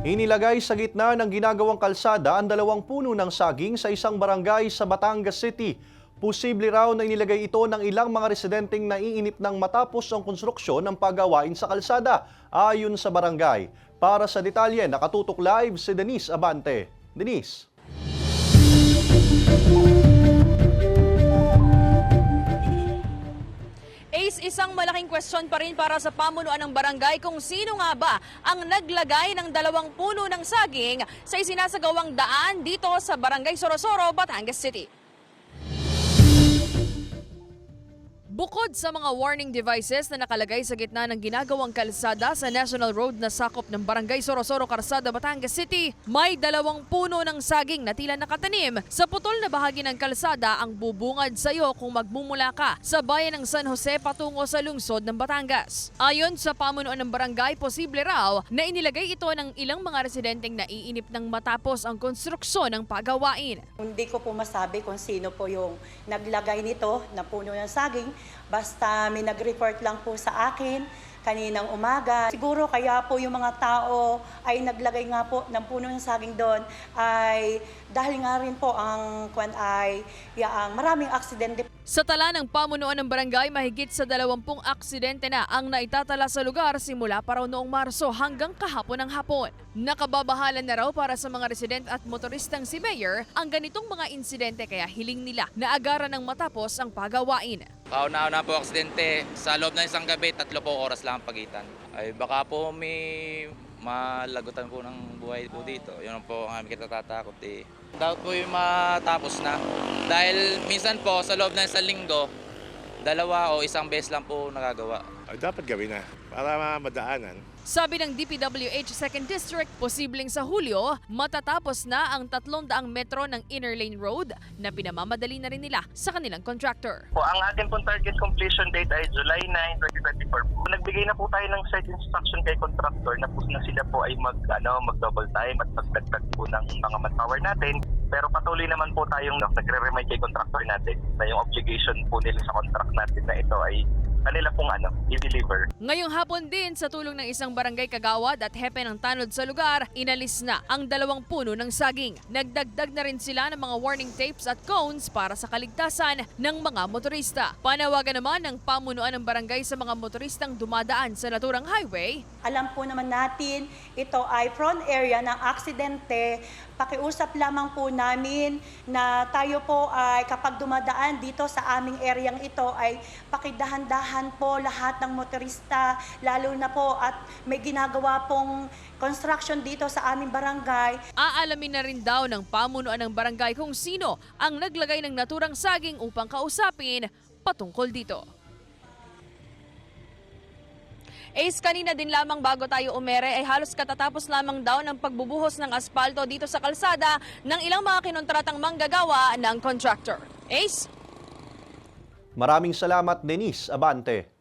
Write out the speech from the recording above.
Inilagay sa gitna ng ginagawang kalsada ang dalawang puno ng saging sa isang barangay sa Batangas City. Posible raw na inilagay ito ng ilang mga residenteng naiinip ng matapos ang konstruksyon ng pagawain sa kalsada, ayon sa barangay. Para sa detalye, nakatutok live si Denise Abante. Denise. Malaking question pa rin para sa pamunuan ng barangay kung sino nga ba ang naglagay ng dalawang puno ng saging sa isinasagawang daan dito sa barangay Sorosoro, Batangas City. Bukod sa mga warning devices na nakalagay sa gitna ng ginagawang kalsada sa National Road na sakop ng Barangay Sorosoro, Karsada, Batangas City, may dalawang puno ng saging na tila nakatanim sa putol na bahagi ng kalsada ang bubungad sa iyo kung magmumula ka sa bayan ng San Jose patungo sa lungsod ng Batangas. Ayon sa pamunuan ng barangay, posible raw na inilagay ito ng ilang mga residenteng naiinip ng matapos ang konstruksyon ng pagawain. Hindi ko po masabi kung sino po yung naglagay nito na puno ng saging. Basta may nag-report lang po sa akin kaninang umaga. Siguro kaya po yung mga tao ay naglagay nga po ng puno ng saging doon ay dahil nga rin po ang kwan ay yaang maraming aksidente Sa tala ng pamunuan ng barangay, mahigit sa 20 aksidente na ang naitatala sa lugar simula pa raw noong Marso hanggang kahapon ng hapon. Nakababahala na raw para sa mga resident at motoristang si Mayor ang ganitong mga insidente kaya hiling nila na agaran ng matapos ang pagawain. Kauna-una po aksidente, sa loob ng isang gabi, tatlo po oras lang ang pagitan. Ay baka po may malagutan po ng buhay po dito. Yun po ang aming kitatatakot eh. Dapat po yung matapos na. Dahil minsan po sa loob ng isang linggo, dalawa o isang beses lang po nagagawa. Ay, dapat gawin na para madaanan. Sabi ng DPWH 2nd District, posibleng sa Hulyo, matatapos na ang 300 metro ng Inner Lane Road na pinamamadali na rin nila sa kanilang contractor. Po, ang atin pong target completion date ay July 9, 2024 po. Nagbigay na po tayo ng site instruction kay contractor na po na sila po ay mag, ano, mag double time at magdagdag po ng mga manpower natin. Pero patuloy naman po tayong nagre-remind kay contractor natin na yung obligation po nila sa contract natin na ito ay kanila pong ano, i-deliver. Ngayong hapon din, sa tulong ng isang barangay kagawad at hepe ng tanod sa lugar, inalis na ang dalawang puno ng saging. Nagdagdag na rin sila ng mga warning tapes at cones para sa kaligtasan ng mga motorista. Panawagan naman ng pamunuan ng barangay sa mga motoristang dumadaan sa naturang highway Alam po naman natin, ito ay prone area ng aksidente. Pakiusap lamang po namin na tayo po ay kapag dumadaan dito sa aming areang ito ay pakidahan-dahan po lahat ng motorista, lalo na po at may ginagawa pong construction dito sa aming barangay. Aalamin na rin daw ng pamunuan ng barangay kung sino ang naglagay ng naturang saging upang kausapin patungkol dito. Ace, kanina din lamang bago tayo umere ay halos katatapos lamang daw ng pagbubuhos ng aspalto dito sa kalsada ng ilang mga kinontratang manggagawa ng contractor. Ace? Maraming salamat Denise Abante.